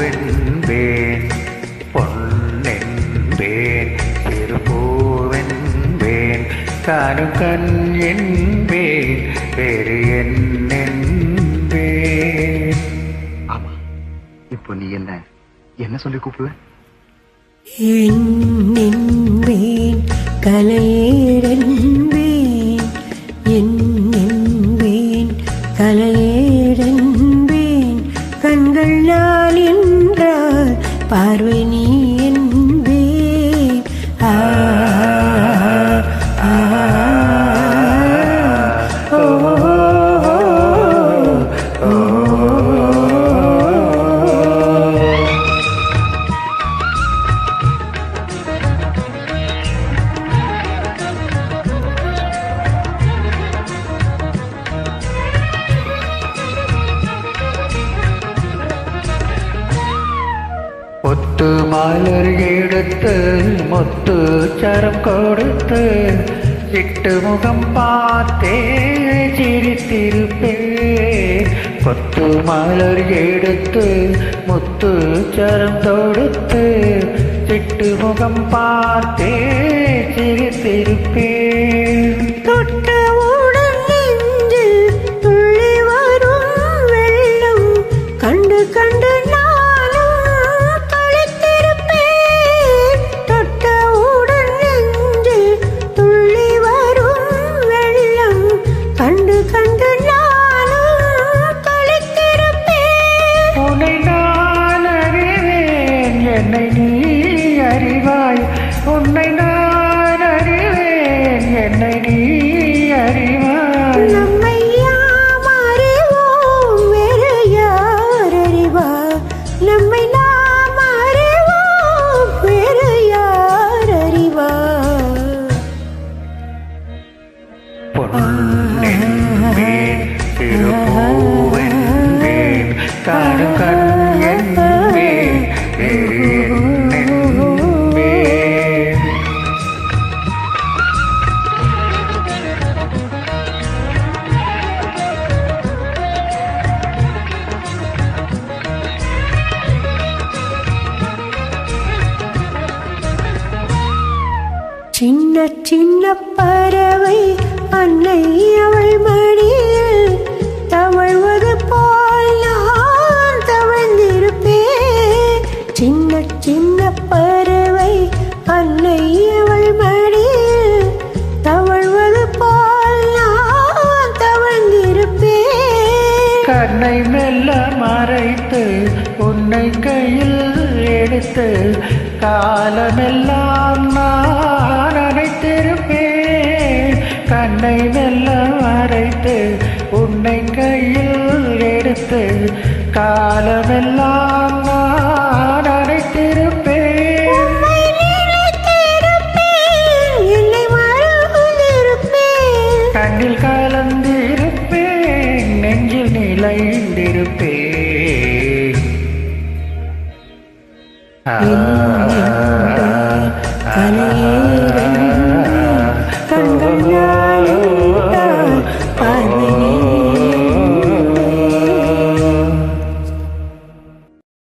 திருப்பூவென்பேன் பொன்னென்பேன் திருப்பூவென்பேன் தானும் கண் என்பேன் வேறு என்னென்பேன். ஆமா இப்போ நீ என்ன என்ன சொல்லி கூப்பிடுவேன் கலையிட கண்கள் நான் என்றால் பார்வை நீ ஒத்து மலர் எடுத்து முத்து சரம் கொடுத்து இட்டு முகம் பார்த்தே சிரித்திருப்பே. கொத்து மலர் எடுத்து முத்து சரம் தொடுத்து சிட்டு முகம் பார்த்தே சிரித்திருப்பே. தொட்ட உன்னை நான் அறிவேன். என்னை நீ அறிவாய். நம்மை யாம் அறிவோம் வேறு யார் அறிவார் நம்மை நாம் அறிவோம் வேறு யார் அறிவார் பொன்னென்பேன் திருப்பூவென்பேன் காணும் கண் என்பேன் சின்ன சின்ன பறவை அன்னை அவள் மடியில் தவழ்வது போல் நான் தவழ்ந்திருப்பேன். சின்ன சின்ன பறவை அன்னை அவள் மடியில் தவழ்வது போல் நான் தவழ்ந்திருப்பேன். கண்ணை மெல்ல மறைத்து உன்னை கையில் எடுத்து காலமெல்லாம் நான் கண்ணை மெல்ல மறைத்து உன்னை கையில் எடுத்து காலமெல்லாம் நான் என்னை மறந்திருப்பேன். கண்ணில் கலந்திருப்பேன் நெஞ்சில் நிலைந்திருப்பேன். ஆ,